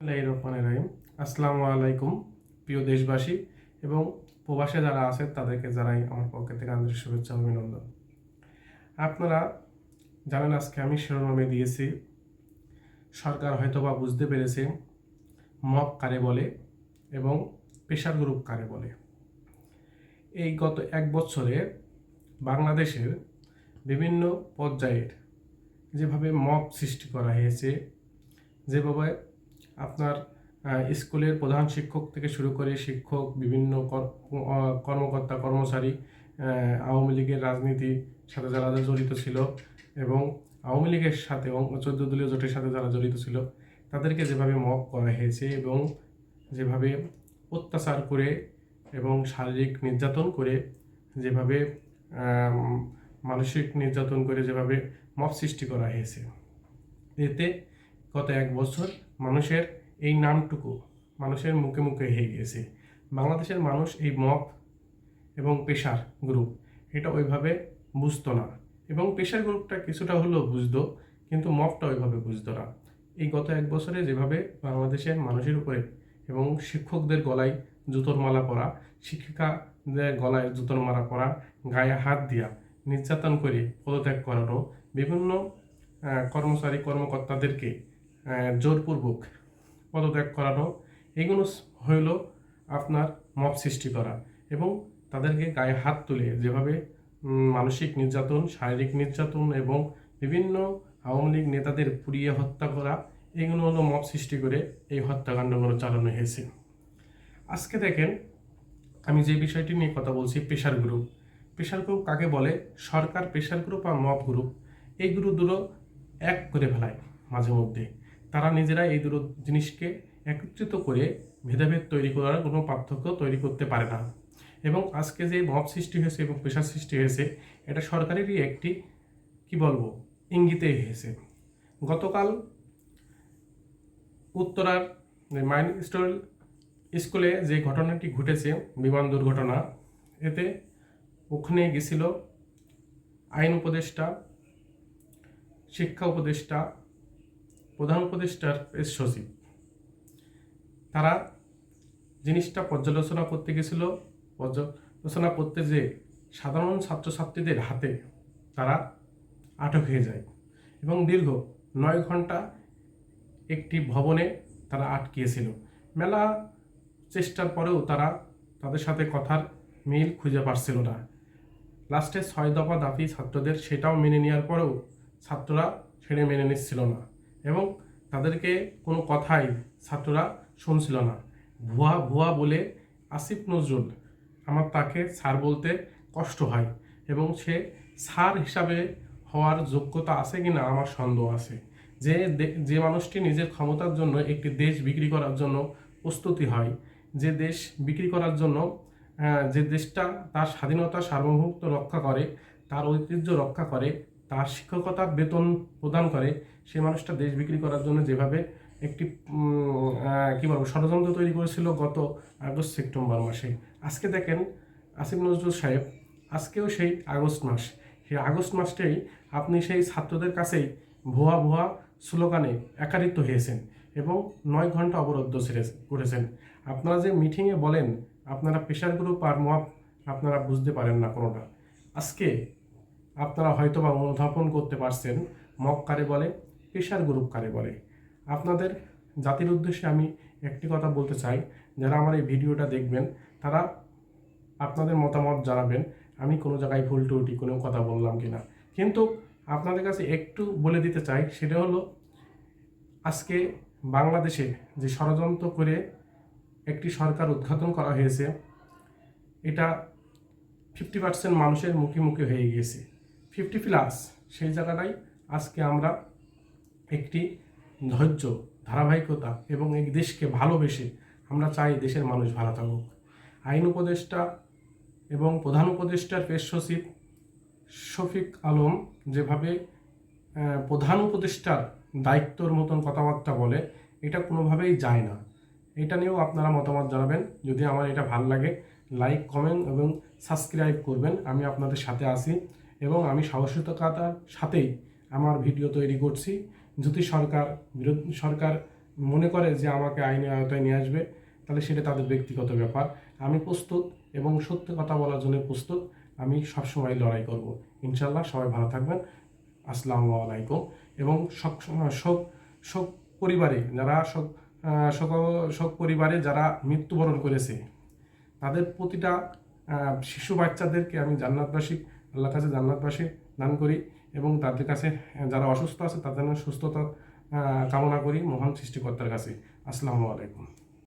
রহমানের রহিম আসসালামু আলাইকুম, প্রিয় দেশবাসী এবং প্রবাসে যারা আছেন তাদেরকে জানাই আমার পক্ষ থেকে আন্তরিক শুভেচ্ছা অভিনন্দন। আপনারা জানেন আজকে আমি শিরোনামে দিয়েছি, সরকার হয়তো বা বুঝতে পেরেছে, মক কারে বলে এবং পেশার গ্রুপ কারে বলে। এই গত এক বছরে বাংলাদেশের বিভিন্ন পর্যায়ের যেভাবে মব সৃষ্টি করা হয়েছে, যেভাবে আপনার স্কুলের প্রধান শিক্ষক থেকে শুরু করে শিক্ষক, বিভিন্ন কর- কর্মকর্তা, কর্মচারী আওয়ামী লীগের রাজনীতির সাথে যারা জড়িত ছিল এবং আওয়ামী লীগের সাথে চোদ্দ দলীয় জোটের সাথে যারা জড়িত ছিল, তাদেরকে যেভাবে মক করা হয়েছে এবং যেভাবে অত্যাচার করে এবং শারীরিক নির্যাতন করে যেভাবে মানসিক নির্যাতন করে যেভাবে মব সৃষ্টি করা হয়েছে। এতে গত এক বছর মানুষের এই নামটুকু মানুষের মুখে মুখে হয়ে গিয়েছে। বাংলাদেশের মানুষ এই মব এবং পেশার গ্রুপ এটা ওইভাবে বুঝতো না। এবং পেশার গ্রুপটা কিছুটা হলেও বুঝতো, কিন্তু মবটা ওইভাবে বুঝতো না। এই গত এক বছরে যেভাবে বাংলাদেশের মানুষের উপরে এবং শিক্ষকদের গলায় জুতোর মালা পরা, শিক্ষিকাদের গলায় জুতোর মালা পরা, গায়ে হাত দিয়া নির্যাতন করে পদত্যাগ করানো বিভিন্ন কর্মচারী কর্মকর্তাদেরকে জোরপূর্বক পদত্যাগ করানো, এগুলো হইল আপনার মব সৃষ্টি করা এবং তাদেরকে গায়ে হাত তুলে যেভাবে মানসিক নির্যাতন, শারীরিক নির্যাতন এবং বিভিন্ন আওয়ামী লীগ নেতাদের পুড়িয়ে হত্যা করা, এগুলো হলো মব সৃষ্টি করে এই হত্যাকাণ্ডগুলো চালানো হয়েছে। আজকে দেখেন, আমি যে বিষয়টি নিয়ে কথা বলছি প্রেশার গ্রুপ প্রেশার গ্রুপ কাকে বলে? সরকার প্রেশার গ্রুপ আর মব গ্রুপ এই গ্রুপ দুটো এক করে ফেলায় মাঝে মধ্যে। তারা নিজেরা এই দুটো জিনিসকে একত্রিত করে ভেদাভেদ তৈরি করার কোনো পার্থক্য তৈরি করতে পারে না। এবং আজকে যে মব সৃষ্টি হয়েছে এবং প্রেশার সৃষ্টি হয়েছে, এটা সরকারেরই একটি, কি বলব ইঙ্গিতে হয়েছে। গতকাল উত্তরার মাইন স্টোর স্কুলে যে ঘটনাটি ঘটেছে, বিমান দুর্ঘটনা, এতে ওখানে গেছিল আইন উপদেষ্টা, শিক্ষা উপদেষ্টা প্রধান উপদেষ্টার প্রেস সচিব। তারা জিনিসটা পর্যালোচনা করতে গেছিল, পর্যালোচনা করতে যে সাধারণ ছাত্রছাত্রীদের হাতে তারা আটক হয়ে যায় এবং দীর্ঘ নয় ঘণ্টা একটি ভবনে তারা আটকিয়েছিল। মেলা চেষ্টার পরেও তারা তাদের সাথে কথার মিল খুঁজে পাচ্ছিল না। লাস্টে ছয় দফা দাবি ছাত্রদের, সেটাও মেনে নেওয়ার পরেও ছাত্ররা ছেড়ে মেনে নিচ্ছিল না। এবং তাদেরকে কোনো কথাই ছাত্ররা শুনছিল না। ভুয়া ভুয়া বলে আসিফ নজরুল আমার তাকে স্যার বলতে কষ্ট হয় এবং সে স্যার হিসাবে হওয়ার যোগ্যতা আছে কি না আমার সন্দেহ আছে। যে যে মানুষটি নিজের ক্ষমতার জন্য একটি দেশ বিক্রি করার জন্য প্রস্তুতি হয়, যে দেশ বিক্রি করার জন্য যে দেশটা তার স্বাধীনতা সার্বভৌমত্ব রক্ষা করে, তার ঐতিহ্য রক্ষা করে তার শিক্ষকতার বেতন প্রদান করে, সেই মানুষটা দেশ বিক্রি করার জন্য যেভাবে একটি কি বলব, ষড়যন্ত্র তৈরি করেছিল গত আগস্ট সেপ্টেম্বর মাসে। আজকে দেখেন আসিফ নজরুল সাহেব, আজকেও সেই আগস্ট মাস। সেই আগস্ট মাসটাই আপনি সেই ছাত্রদের কাছেই ভুয়া ভুয়া স্লোগানে একারিত হয়েছেন এবং নয় ঘণ্টা অবরুদ্ধ করেছেন। আপনারা যে মিটিংয়ে বলেন, আপনারা প্রেশার গ্রুপ আর মপ আপনারা বুঝতে পারেন না কোনোটা। আজকে আপনারা হয়তো বা অনুধাবন করতে পারছেন মক কারে বলে, পেশার গ্রুপ কারে বলে। আপনাদের জাতির উদ্দেশ্যে আমি একটি কথা বলতে চাই, যারা আমার এই ভিডিওটা দেখবেন, তারা আপনাদের মতামত জানাবেন, আমি কোনো জায়গায় ভুল টুটি কোনো কথা বললাম কিনা। কিন্তু আপনাদের কাছে একটু বলে দিতে চাই, সেটা হলো, আজকে বাংলাদেশে যে ষড়যন্ত্র করে একটি সরকার উদ্ঘাটন করা হয়েছে, এটা ফিফটি পার্সেন্ট মানুষের মুখে মুখে হয়ে গিয়েছে। ফিফটি প্লাস সেই জায়গাটাই আজকে আমরা একটি ধৈর্য, ধারাবাহিকতা এবং এই দেশকে ভালোবেসে আমরা চাই দেশের মানুষ ভালো থাকুক। আইন উপদেষ্টা এবং প্রধান উপদেষ্টার পেশ সচিব শফিক আলম যেভাবে প্রধান উপদেষ্টার দায়িত্বর মতন কথাবার্তা বলে, এটা কোনোভাবেই যায় না। এটা নিয়েও আপনারা মতামত জানাবেন। যদি আমার এটা ভালো লাগে লাইক কমেন্ট এবং সাবস্ক্রাইব করবেন। আমি আপনাদের সাথে আছি। এবং আমি সাহসিকতার সাথেই আমার ভিডিও তৈরি করছি। যদি সরকার বিরোধী, সরকার মনে করে যে আমাকে আইনের আওতায় নিয়ে আসবে, তাহলে সেটা তাদের ব্যক্তিগত ব্যাপার। আমি প্রস্তুত এবং সত্য কথা বলার জন্য প্রস্তুত। আমি সবসময় লড়াই করব। ইনশাল্লাহ সবাই ভালো থাকবেন। আসসালামু আলাইকুম। এবং সব সব সব পরিবারে যারা, সব শোক শোক পরিবারে যারা মৃত্যুবরণ করেছে, তাদের প্রতিটা শিশু বাচ্চাদেরকে আমি জান্নাতবাসী আল্লাহর কাছে জান্নাতবাসী দান করি এবং তাদের কাছে, যারা অসুস্থ আছে তাদের সুস্থতা কামনা করি মহান সৃষ্টিকর্তার কাছে। আসসালামু আলাইকুম।